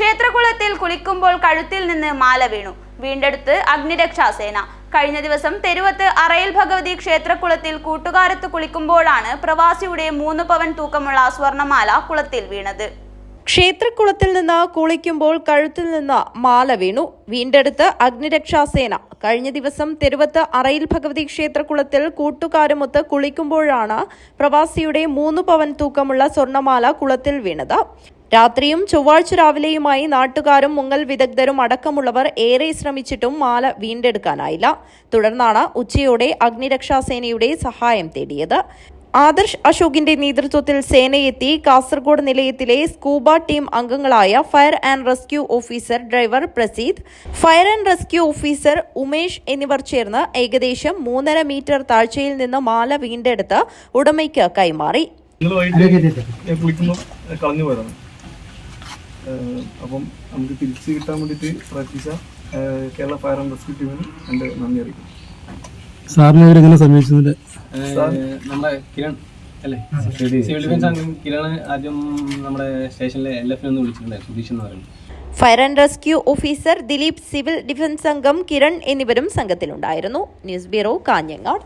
ക്ഷേത്രകുളത്തിൽ കുളിക്കുമ്പോൾ കഴുത്തിൽ നിന്ന് മാല വീണു. വീണ്ടെടുത്ത് അഗ്നിരക്ഷാസേന കഴിഞ്ഞ ദിവസം തെരുവത്ത് അറയിൽ ഭഗവതി ക്ഷേത്രകുളത്തിൽ കൂട്ടുകാരത്ത് കുളിക്കുമ്പോഴാണ് പ്രവാസിയുടെ മൂന്ന് പവൻ തൂക്കമുള്ള സ്വർണമാല കുളത്തിൽ വീണത്. ക്ഷേത്രകുളത്തിൽ നിന്ന് കുളിക്കുമ്പോൾ കഴുത്തിൽ നിന്ന് മാല വീണു. വീണ്ടെടുത്ത് അഗ്നിരക്ഷാസേന കഴിഞ്ഞ ദിവസം തെരുവത്ത് അറയിൽ ഭഗവതി ക്ഷേത്രകുളത്തിൽ കൂട്ടുകാരുമൊത്ത് കുളിക്കുമ്പോഴാണ് പ്രവാസിയുടെ മൂന്ന് പവൻ തൂക്കമുള്ള സ്വർണമാല കുളത്തിൽ വീണത്. രാത്രിയും ചൊവ്വാഴ്ച രാവിലെയുമായി നാട്ടുകാരും മുങ്ങൽ വിദഗ്ധരും അടക്കമുള്ളവർ ഏറെ ശ്രമിച്ചിട്ടും മാല വീണ്ടെടുക്കാനായില്ല. തുടർന്നാണ് ഉച്ചയോടെ അഗ്നിരക്ഷാസേനയുടെ സഹായം തേടിയത്. ആദർശ് അശോകിന്റെ നേതൃത്വത്തിൽ സേനയെത്തി കാസർഗോഡ് നിലയത്തിലെ സ്കൂബ ടീം അംഗങ്ങളായ fire and rescue officer driver Praseed fire and rescue officer Umesh എന്നിവർ ചേർന്ന് ഏകദേശം മൂന്നര മീറ്റർ താഴ്ചയിൽ നിന്ന് മാല വീണ്ടെടുത്ത് ഉടമയ്ക്ക് കൈമാറി. അപ്പം നമുക്ക് തിരിച്ച് കിട്ടാൻ വേണ്ടിയിട്ട് പ്രാർത്ഥിച്ച കേരള ഫയർ ആൻഡ് റെസ്ക്യൂ ടീമിന് എന്റെ നന്ദി അറിയിക്കും സാറിനെ അവരെങ്ങനെ സമീപിച്ചതിന്റെ നമ്മുടെ കിരൺ അല്ലേ? സിവിൽ ഡിഫൻസ് അംഗം കിരൺ ആദ്യം നമ്മുടെ സ്റ്റേഷനിലെ എൽ എഫിനെ ഒന്ന് വിളിച്ചിട്ടുണ്ടായിരുന്നു സുധീഷ് എന്ന് പറയുന്നത്. Fire and rescue officer Dileep civil defence സംഘം കിരൺ എന്നിവരും സംഘത്തിലുണ്ടായിരുന്നു. News bureau Kanhangad.